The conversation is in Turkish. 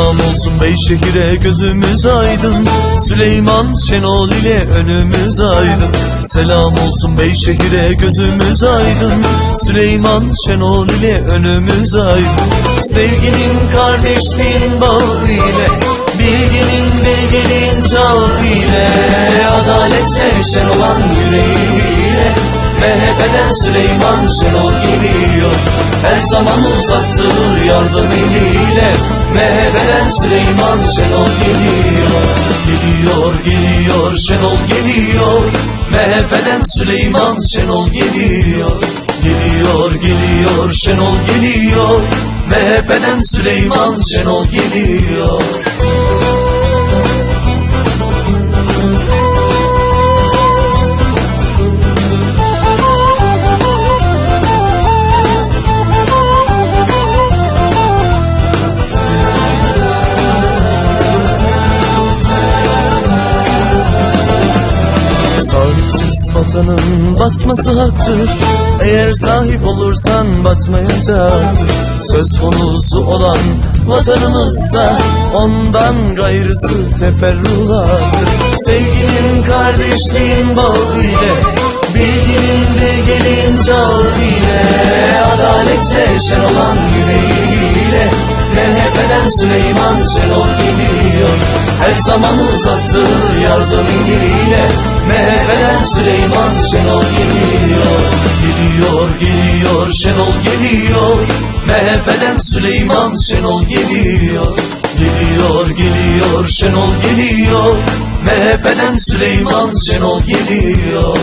olsun Beyşehir'e gözümüz aydın. Süleyman Şenol ile önümüz aydın. Selam olsun Beyşehir'e gözümüz aydın. Süleyman Şenol ile önümüz aydın. Sevginin kardeşliğin bağı ile Bilginin bilginin çağı ile Adaletle şen olan yüreğiyle MHP'den Süleyman Şenol geliyor. Her zaman uzattığı yardım eliyle MHP'den Süleyman Şenol geliyor. Geliyor geliyor Şenol geliyor. MHP'den Süleyman Şenol geliyor. Geliyor geliyor Şenol geliyor. MHP'den Süleyman Şenol geliyor Sahipsiz vatanın batması haktır. Eğer sahip olursan batmayacaktır. Söz konusu olan vatanımızsa Ondan gayrısı teferruattır. Sevginin kardeşliğin bağı ile Bilginin bilgeliğin çağı ile Adaletle şen olan yüreğiyle MHP'den Süleyman Şenol geliyor Her zaman uzattığı yardım eliyle. MHP'den Süleyman Şenol geliyor Geliyor geliyor Şenol geliyor MHP'den Süleyman Şenol geliyor Geliyor geliyor Şenol geliyor MHP'den Süleyman Şenol geliyor